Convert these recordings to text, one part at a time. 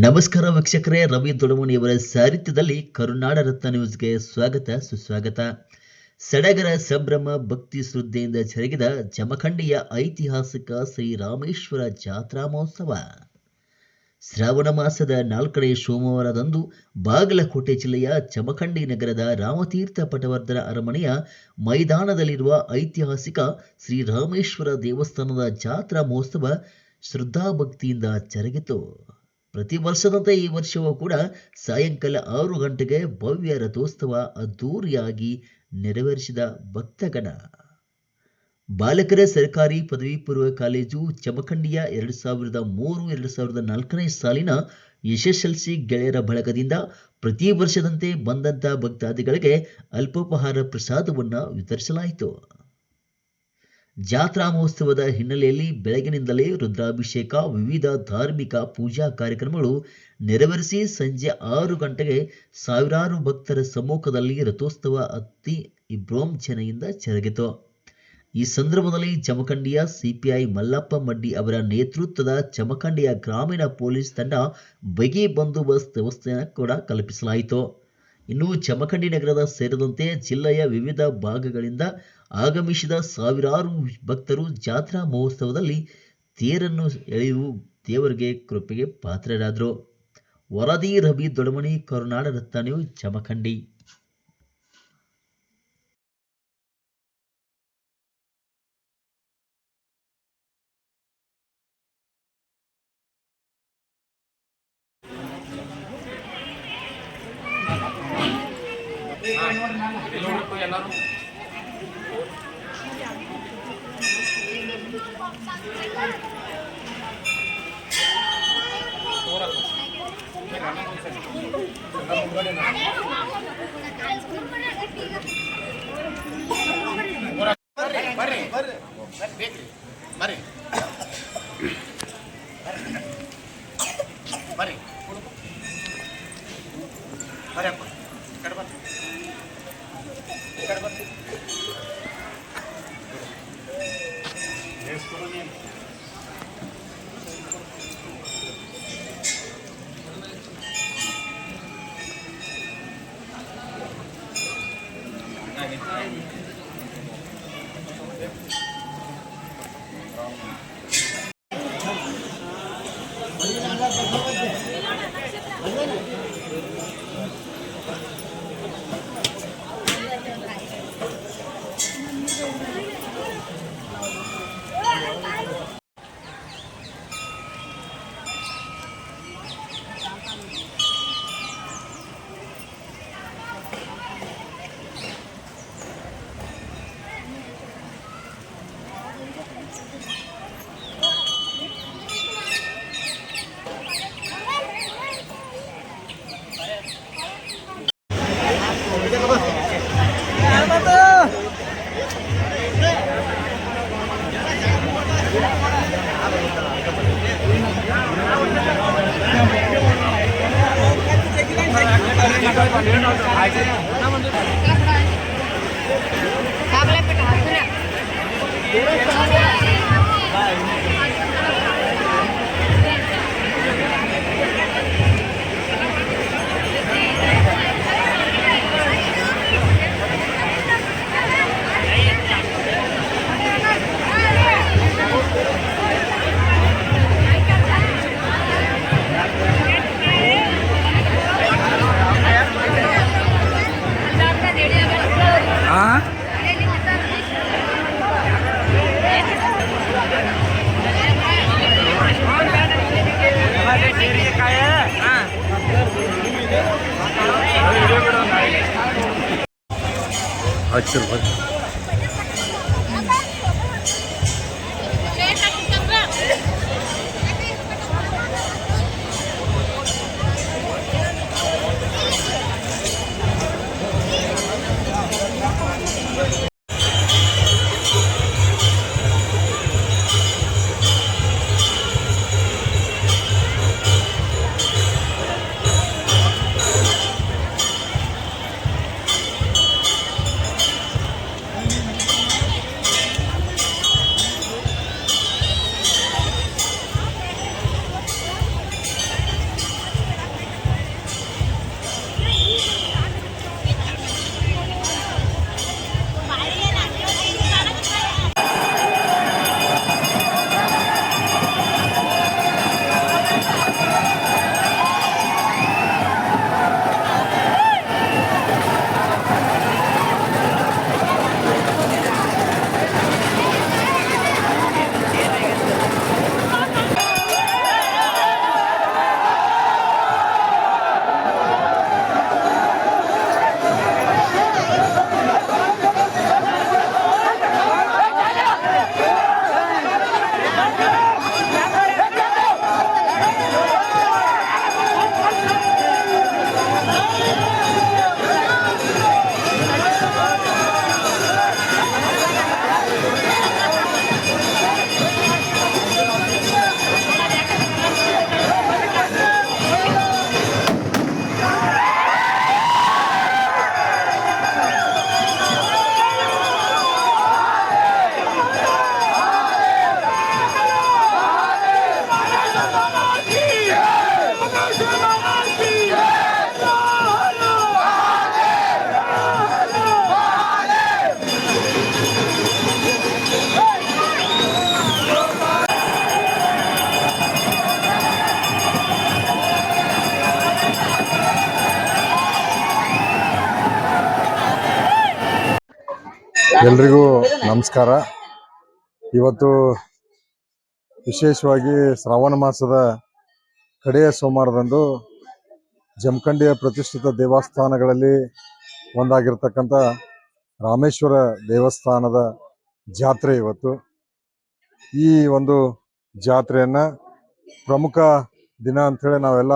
ನಮಸ್ಕಾರ ವೀಕ್ಷಕರೇ ರವಿ ದೊಡಮುನಿಯವರ ಸಾಹಿತ್ಯದಲ್ಲಿ ಕರುನಾಡ ರತ್ನ ನ್ಯೂಸ್ಗೆ ಸ್ವಾಗತ ಸುಸ್ವಾಗತ. ಸಡಗರ ಸಂಭ್ರಮ ಭಕ್ತಿ ಶ್ರದ್ಧೆಯಿಂದ ಜರುಗಿದ ಜಮಖಂಡಿಯ ಐತಿಹಾಸಿಕ ಶ್ರೀರಾಮೇಶ್ವರ ಜಾತ್ರಾ ಮಹೋತ್ಸವ. ಶ್ರಾವಣ ಮಾಸದ ನಾಲ್ಕನೇ ಸೋಮವಾರದಂದು ಬಾಗಲಕೋಟೆ ಜಿಲ್ಲೆಯ ಜಮಖಂಡಿ ನಗರದ ರಾಮತೀರ್ಥ ಪಟವರ್ಧನ ಅರಮನೆಯ ಮೈದಾನದಲ್ಲಿರುವ ಐತಿಹಾಸಿಕ ಶ್ರೀರಾಮೇಶ್ವರ ದೇವಸ್ಥಾನದ ಜಾತ್ರಾ ಮಹೋತ್ಸವ ಶ್ರದ್ಧಾಭಕ್ತಿಯಿಂದ ಜರುಗಿತು. ಪ್ರತಿ ವರ್ಷದಂತೆ ಈ ವರ್ಷವೂ ಕೂಡ ಸಾಯಂಕಾಲ ಆರು ಗಂಟೆಗೆ ಭವ್ಯ ರಥೋತ್ಸವ ಅದ್ದೂರಿಯಾಗಿ ನೆರವೇರಿಸಿದ ಭಕ್ತಗಣ ಬಾಲಕರ ಸರ್ಕಾರಿ ಪದವಿ ಪೂರ್ವ ಕಾಲೇಜು ಚಮಖಂಡಿಯ ಎರಡು ಸಾವಿರದ ಮೂರು, ಎರಡು ಸಾವಿರದ ನಾಲ್ಕನೇ ಸಾಲಿನ ಎಸ್ಎಸ್ಎಲ್ಸಿ ಗೆಳೆಯರ ಬಳಗದಿಂದ ಪ್ರತಿ ವರ್ಷದಂತೆ ಬಂದಂತ ಭಕ್ತಾದಿಗಳಿಗೆ ಅಲ್ಪೋಪಹಾರ ಪ್ರಸಾದವನ್ನು ವಿತರಿಸಲಾಯಿತು. ಜಾತ್ರಾ ಮಹೋತ್ಸವದ ಹಿನ್ನೆಲೆಯಲ್ಲಿ ಬೆಳಗಿನಿಂದಲೇ ರುದ್ರಾಭಿಷೇಕ, ವಿವಿಧ ಧಾರ್ಮಿಕ ಪೂಜಾ ಕಾರ್ಯಕ್ರಮಗಳು ನೆರವೇರಿಸಿ ಸಂಜೆ ಆರು ಗಂಟೆಗೆ ಸಾವಿರಾರು ಭಕ್ತರ ಸಮ್ಮುಖದಲ್ಲಿ ರಥೋತ್ಸವ ಅತಿ ವಿಜೃಂಭಣೆಯಿಂದ ಜರುಗಿತು. ಈ ಸಂದರ್ಭದಲ್ಲಿ ಜಮಖಂಡಿಯ ಸಿಪಿಐ ಮಲ್ಲಪ್ಪ ಮಡ್ಡಿ ಅವರ ನೇತೃತ್ವದ ಜಮಖಂಡಿಯ ಗ್ರಾಮೀಣ ಪೊಲೀಸ್ ತಂಡ ಬಗೆ ಬಂದೋಬಸ್ತ್ ವ್ಯವಸ್ಥೆಯನ್ನು ಕೂಡ ಕಲ್ಪಿಸಲಾಯಿತು. ಇನ್ನು ಜಮಖಂಡಿ ನಗರದ ಸೇರಿದಂತೆ ಜಿಲ್ಲೆಯ ವಿವಿಧ ಭಾಗಗಳಿಂದ ಆಗಮಿಸಿದ ಸಾವಿರಾರು ಭಕ್ತರು ಜಾತ್ರಾ ಮಹೋತ್ಸವದಲ್ಲಿ ತೇರನ್ನು ಎಳೆಯುವ ದೇವರಿಗೆ ಕೃಪೆಗೆ ಪಾತ್ರರಾದರು. ವರದಿ ರವಿ ದೊಡಮಣಿ ಕರುನಾಡ ರತ್ನಾಣಿಯು ಜಮಖಂಡಿ. ಬರ್ರಿ ಬರ್ರಿ ಬರ್ರಿ ಅಪ್ಪ చేపలే పెట్టాలి अच्छा ಎಲ್ರಿಗೂ ನಮಸ್ಕಾರ. ಇವತ್ತು ವಿಶೇಷವಾಗಿ ಶ್ರಾವಣ ಮಾಸದ ಕಡೆಯ ಸೋಮವಾರದಂದು ಜಮಖಂಡಿಯ ಪ್ರತಿಷ್ಠಿತ ದೇವಸ್ಥಾನಗಳಲ್ಲಿ ಒಂದಾಗಿರ್ತಕ್ಕಂಥ ರಾಮೇಶ್ವರ ದೇವಸ್ಥಾನದ ಜಾತ್ರೆ ಇವತ್ತು. ಈ ಒಂದು ಜಾತ್ರೆಯನ್ನು ಪ್ರಮುಖ ದಿನ ಅಂಥೇಳಿ ನಾವೆಲ್ಲ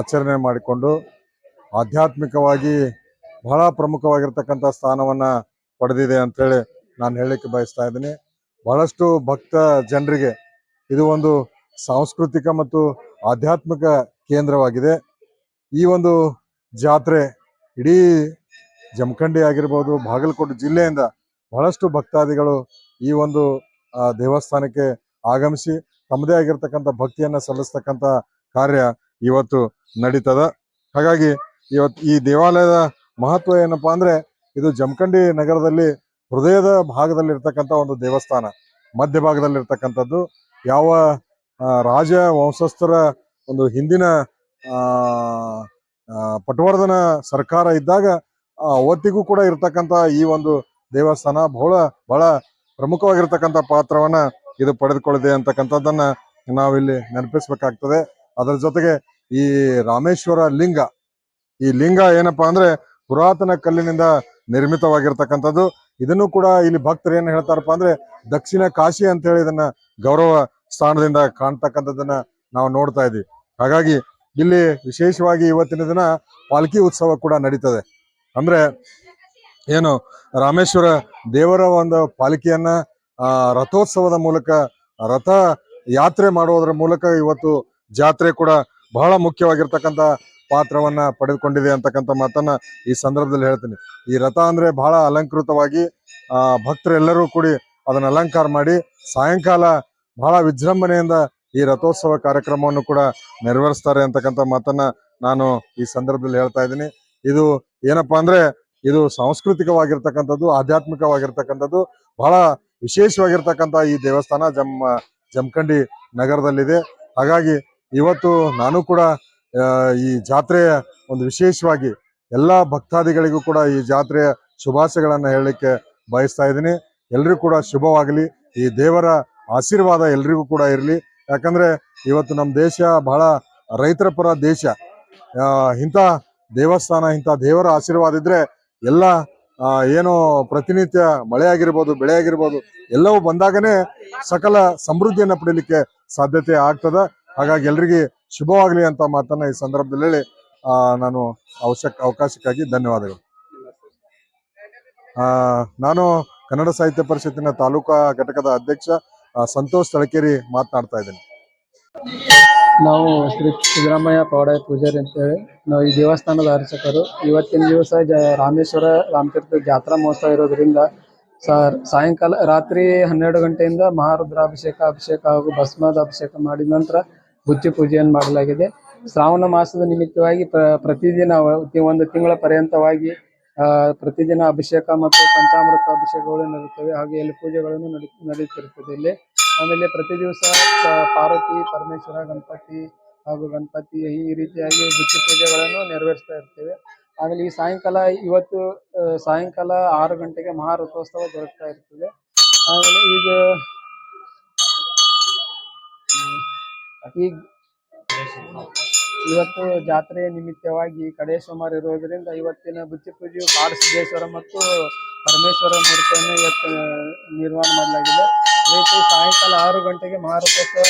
ಆಚರಣೆ ಮಾಡಿಕೊಂಡು ಆಧ್ಯಾತ್ಮಿಕವಾಗಿ ಬಹಳ ಪ್ರಮುಖವಾಗಿರ್ತಕ್ಕಂಥ ಸ್ಥಾನವನ್ನು ಪಡೆದಿದೆ ಅಂತೇಳಿ ನಾನು ಹೇಳಲಿಕ್ಕೆ ಬಯಸ್ತಾ ಇದ್ದೀನಿ. ಬಹಳಷ್ಟು ಭಕ್ತ ಜನರಿಗೆ ಇದು ಒಂದು ಸಾಂಸ್ಕೃತಿಕ ಮತ್ತು ಆಧ್ಯಾತ್ಮಿಕ ಕೇಂದ್ರವಾಗಿದೆ. ಈ ಒಂದು ಜಾತ್ರೆ ಇಡೀ ಜಮಖಂಡಿ ಆಗಿರ್ಬೋದು, ಬಾಗಲಕೋಟೆ ಜಿಲ್ಲೆಯಿಂದ ಬಹಳಷ್ಟು ಭಕ್ತಾದಿಗಳು ಈ ಒಂದು ದೇವಸ್ಥಾನಕ್ಕೆ ಆಗಮಿಸಿ ತಮ್ಮದೇ ಆಗಿರ್ತಕ್ಕಂಥ ಭಕ್ತಿಯನ್ನು ಸಲ್ಲಿಸ್ತಕ್ಕಂಥ ಕಾರ್ಯ ಇವತ್ತು ನಡೀತದ. ಹಾಗಾಗಿ ಇವತ್ತು ಈ ದೇವಾಲಯದ ಮಹತ್ವ ಏನಪ್ಪಾ ಅಂದ್ರೆ ಇದು ಜಮಖಂಡಿ ನಗರದಲ್ಲಿ ಹೃದಯದ ಭಾಗದಲ್ಲಿ ಇರ್ತಕ್ಕಂಥ ಒಂದು ದೇವಸ್ಥಾನ. ಮಧ್ಯ ಭಾಗದಲ್ಲಿ ಇರ್ತಕ್ಕಂಥದ್ದು ಯಾವ ರಾಜ ವಂಶಸ್ಥರ ಒಂದು ಹಿಂದಿನ ಪಟವರ್ಧನ ಸರ್ಕಾರ ಇದ್ದಾಗ ಅವತ್ತಿಗೂ ಕೂಡ ಇರ್ತಕ್ಕಂಥ ಈ ಒಂದು ದೇವಸ್ಥಾನ ಬಹಳ ಬಹಳ ಪ್ರಮುಖವಾಗಿರ್ತಕ್ಕಂಥ ಪಾತ್ರವನ್ನ ಇದು ಪಡೆದುಕೊಳ್ಳಿದೆ ಅಂತಕ್ಕಂಥದ್ದನ್ನ ನಾವಿಲ್ಲಿ ನೆನಪಿಸ್ಬೇಕಾಗ್ತದೆ. ಅದರ ಜೊತೆಗೆ ಈ ರಾಮೇಶ್ವರ ಲಿಂಗ. ಈ ಲಿಂಗ ಏನಪ್ಪಾ ಅಂದ್ರೆ ಪುರಾತನ ಕಲ್ಲಿನಿಂದ ನಿರ್ಮಿತವಾಗಿರ್ತಕ್ಕಂಥದ್ದು. ಇದನ್ನು ಕೂಡ ಇಲ್ಲಿ ಭಕ್ತರು ಏನು ಹೇಳ್ತಾರಪ್ಪ ಅಂದ್ರೆ ದಕ್ಷಿಣ ಕಾಶಿ ಅಂತ ಹೇಳಿ ಇದನ್ನ ಗೌರವ ಸ್ಥಾನದಿಂದ ಕಾಣ್ತಕ್ಕಂಥದ್ದನ್ನ ನಾವು ನೋಡ್ತಾ ಇದ್ವಿ ಹಾಗಾಗಿ ಇಲ್ಲಿ ವಿಶೇಷವಾಗಿ ಇವತ್ತಿನ ದಿನ ಪಾಲ್ಕಿ ಉತ್ಸವ ಕೂಡ ನಡೀತದೆ. ಅಂದ್ರೆ ಏನು ರಾಮೇಶ್ವರ ದೇವರ ಒಂದು ಪಾಲಿಕೆಯನ್ನ ರಥೋತ್ಸವದ ಮೂಲಕ, ರಥ ಯಾತ್ರೆ ಮಾಡುವುದರ ಮೂಲಕ ಇವತ್ತು ಜಾತ್ರೆ ಕೂಡ ಬಹಳ ಮುಖ್ಯವಾಗಿರ್ತಕ್ಕಂಥ ಪಾತ್ರವನ್ನ ಪಡೆದುಕೊಂಡಿದೆ ಅಂತಕ್ಕಂಥ ಮಾತನ್ನ ಈ ಸಂದರ್ಭದಲ್ಲಿ ಹೇಳ್ತೀನಿ. ಈ ರಥ ಅಂದ್ರೆ ಬಹಳ ಅಲಂಕೃತವಾಗಿ, ಆ, ಭಕ್ತರೆಲ್ಲರೂ ಕೂಡಿ ಅದನ್ನ ಅಲಂಕಾರ ಮಾಡಿ ಸಾಯಂಕಾಲ ಬಹಳ ವಿಜೃಂಭಣೆಯಿಂದ ಈ ರಥೋತ್ಸವ ಕಾರ್ಯಕ್ರಮವನ್ನು ಕೂಡ ನೆರವೇರಿಸ್ತಾರೆ ಅಂತಕ್ಕಂಥ ಮಾತನ್ನ ನಾನು ಈ ಸಂದರ್ಭದಲ್ಲಿ ಹೇಳ್ತಾ ಇದ್ದೀನಿ. ಇದು ಏನಪ್ಪಾ ಅಂದ್ರೆ, ಇದು ಸಾಂಸ್ಕೃತಿಕವಾಗಿರ್ತಕ್ಕಂಥದ್ದು, ಆಧ್ಯಾತ್ಮಿಕವಾಗಿರ್ತಕ್ಕಂಥದ್ದು, ಬಹಳ ವಿಶೇಷವಾಗಿರ್ತಕ್ಕಂಥ ಈ ದೇವಸ್ಥಾನ ಜಮ್ಮ ಜಮಖಂಡಿ ನಗರದಲ್ಲಿದೆ. ಹಾಗಾಗಿ ಇವತ್ತು ನಾನು ಕೂಡ ಈ ಜಾತ್ರೆಯ ಒಂದು ವಿಶೇಷವಾಗಿ ಎಲ್ಲ ಭಕ್ತಾದಿಗಳಿಗೂ ಕೂಡ ಈ ಜಾತ್ರೆಯ ಶುಭಾಶಯಗಳನ್ನ ಹೇಳಲಿಕ್ಕೆ ಬಯಸ್ತಾ ಇದ್ದೀನಿ. ಎಲ್ರಿಗೂ ಕೂಡ ಶುಭವಾಗಲಿ. ಈ ದೇವರ ಆಶೀರ್ವಾದ ಎಲ್ರಿಗೂ ಕೂಡ ಇರಲಿ. ಯಾಕಂದ್ರೆ ಇವತ್ತು ನಮ್ಮ ದೇಶ ಬಹಳ ರೈತರ ಪರ ದೇಶ. ಇಂಥ ದೇವಸ್ಥಾನ, ಇಂಥ ದೇವರ ಆಶೀರ್ವಾದ ಇದ್ರೆ ಎಲ್ಲ ಏನು ಪ್ರತಿನಿತ್ಯ ಮಳೆ ಆಗಿರ್ಬೋದು, ಬೆಳೆ ಆಗಿರ್ಬೋದು, ಎಲ್ಲವೂ ಬಂದಾಗನೇ ಸಕಲ ಸಮೃದ್ಧಿಯನ್ನು ಪಡೀಲಿಕ್ಕೆ ಸಾಧ್ಯತೆ ಆಗ್ತದ. ಹಾಗಾಗಿ ಎಲ್ರಿಗೆ ಶುಭವಾಗಲಿ ಅಂತ ಮಾತನ್ನ ಈ ಸಂದರ್ಭದಲ್ಲಿ ಹೇಳಿ ನಾನು ಅವಶ್ಯಕ, ಅವಕಾಶಕ್ಕಾಗಿ ಧನ್ಯವಾದಗಳು. ನಾನು ಕನ್ನಡ ಸಾಹಿತ್ಯ ಪರಿಷತ್ತಿನ ತಾಲೂಕಾ ಘಟಕದ ಅಧ್ಯಕ್ಷ ಸಂತೋಷ್ ತಳಕೇರಿ ಮಾತನಾಡ್ತಾ ಇದ್ದೀನಿ. ನಾವು ಶ್ರೀ ಸಿದ್ದರಾಮಯ್ಯ ಪವಾಡ ಪೂಜಾರಿ ಅಂತೇಳಿ, ನಾವು ಈ ದೇವಸ್ಥಾನದ ಅರ್ಚಕರು ಇವತ್ತಿನ ದಿವಸ ರಾಮೇಶ್ವರ ರಾಮತೀರ್ಥ ಜಾತ್ರಾ ಮಹೋತ್ಸವ ಇರೋದ್ರಿಂದ ಸಾಯಂಕಾಲ ರಾತ್ರಿ ಹನ್ನೆರಡು ಗಂಟೆಯಿಂದ ಮಹಾರುದ್ರಾಭಿಷೇಕ, ಅಭಿಷೇಕ ಹಾಗೂ ಭಸ್ಮದ ಅಭಿಷೇಕ ಮಾಡಿದ ನಂತರ ಬುತ್ತಿ ಪೂಜೆಯನ್ನು ಮಾಡಲಾಗಿದೆ. ಶ್ರಾವಣ ಮಾಸದ ನಿಮಿತ್ತವಾಗಿ ಪ್ರ, ಪ್ರತಿದಿನ ಒಂದು ತಿಂಗಳ ಪರ್ಯಂತವಾಗಿ ಪ್ರತಿದಿನ ಅಭಿಷೇಕ ಮತ್ತು ಪಂಚಾಮೃತ ಅಭಿಷೇಕಗಳು ನಡೆಯುತ್ತವೆ ಹಾಗೆ ಇಲ್ಲಿ ಪೂಜೆಗಳನ್ನು ನಡೆ ನಡೆಯುತ್ತಿರುತ್ತದೆ ಇಲ್ಲಿ. ಆಮೇಲೆ ಪ್ರತಿ ದಿವಸ ಪಾರ್ವತಿ, ಪರಮೇಶ್ವರ, ಗಣಪತಿ ಹಾಗೂ ಗಣಪತಿ ಈ ರೀತಿಯಾಗಿ ಬುತ್ತಿ ಪೂಜೆಗಳನ್ನು ನೆರವೇರಿಸ್ತಾ ಇರ್ತೇವೆ. ಆಮೇಲೆ ಈ ಸಾಯಂಕಾಲ ಇವತ್ತು ಸಾಯಂಕಾಲ ಆರು ಗಂಟೆಗೆ ಮಹಾರಥೋತ್ಸವ ದೊರಕ್ತಾ ಇರ್ತದೆ. ಆಮೇಲೆ ಈಗ ಈಗ ಇವತ್ತು ಜಾತ್ರೆಯ ನಿಮಿತ್ತವಾಗಿ ಕಡೆ ಸುಮಾರು ಇರೋದ್ರಿಂದ ಇವತ್ತಿನ ಬುತ್ತಿ ಪೂಜೆಯು ಕಾಡಸಿದ್ದೇಶ್ವರ ಮತ್ತು ಪರಮೇಶ್ವರ ಮೂರ್ತಿಯನ್ನು ಇವತ್ತು ನಿರ್ಮಾಣ ಮಾಡಲಾಗಿದೆ. ರೀತಿ ಸಾಯಂಕಾಲ ಆರು ಗಂಟೆಗೆ ಮಹಾರಥೋತ್ಸವ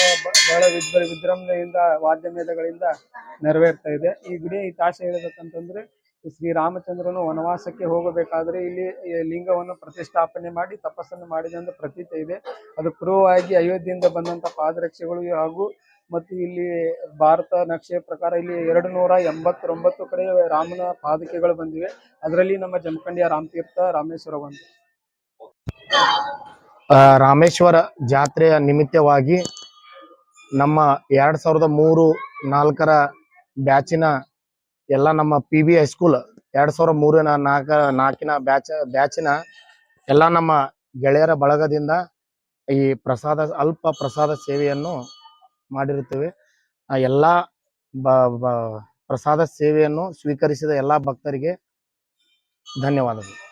ಬಹಳ ವಿಜೃ ವಿಜೃಂಭಣೆಯಿಂದ, ವಾದ್ಯ ಮೇಧಗಳಿಂದ ನೆರವೇರ್ತಾ ಇದೆ. ಈ ಗುಡಿ ಇತಿಹಾಸ ಹೇಳ್ಬೇಕಂತಂದ್ರೆ ಶ್ರೀರಾಮಚಂದ್ರನು ವನವಾಸಕ್ಕೆ ಹೋಗಬೇಕಾದ್ರೆ ಇಲ್ಲಿ ಲಿಂಗವನ್ನು ಪ್ರತಿಷ್ಠಾಪನೆ ಮಾಡಿ ತಪಸ್ಸನ್ನು ಮಾಡಿದೆ ಅಂತ ಪ್ರತೀತಿ ಇದೆ. ಅದು ಪೂರ್ವವಾಗಿ ಅಯೋಧ್ಯೆಯಿಂದ ಬಂದಂತ ಪಾದರಕ್ಷೆಗಳು ಹಾಗೂ ಮತ್ತು ಇಲ್ಲಿ ಭಾರತ ನಕ್ಷೆ ಪ್ರಕಾರ ಇಲ್ಲಿ ಎರಡು ನೂರ ಎಂಬತ್ತೊಂಬತ್ತು ಕಡೆ ರಾಮನ ಪಾದಕೆಗಳು ಬಂದಿವೆ. ಅದರಲ್ಲಿ ನಮ್ಮ ಜಮಖಂಡಿಯ ರಾಮತೀರ್ಥ ರಾಮೇಶ್ವರ ಒಂದು ರಾಮೇಶ್ವರ ಜಾತ್ರೆಯ ನಿಮಿತ್ತವಾಗಿ ನಮ್ಮ ಎರಡ್ ಸಾವಿರದ ಮೂರು ನಾಲ್ಕರ ಬ್ಯಾಚಿನ ಎಲ್ಲ ನಮ್ಮ ಪಿ ಬಿ ಹೈಸ್ಕೂಲ್ ಎರಡ್ ಸಾವಿರದ ಮೂರಿನ ನಾಲ್ಕ, ನಾಲ್ಕಿನ ಬ್ಯಾಚ್, ಬ್ಯಾಚಿನ ಎಲ್ಲ ನಮ್ಮ ಗೆಳೆಯರ ಬಳಗದಿಂದ ಈ ಪ್ರಸಾದ, ಅಲ್ಪ ಪ್ರಸಾದ ಸೇವೆಯನ್ನು ಮಾಡಿರುತ್ತೇವೆ. ಆ ಎಲ್ಲ ಪ್ರಸಾದ ಸೇವೆಯನ್ನು ಸ್ವೀಕರಿಸಿದ ಎಲ್ಲ ಭಕ್ತರಿಗೆ ಧನ್ಯವಾದಗಳು.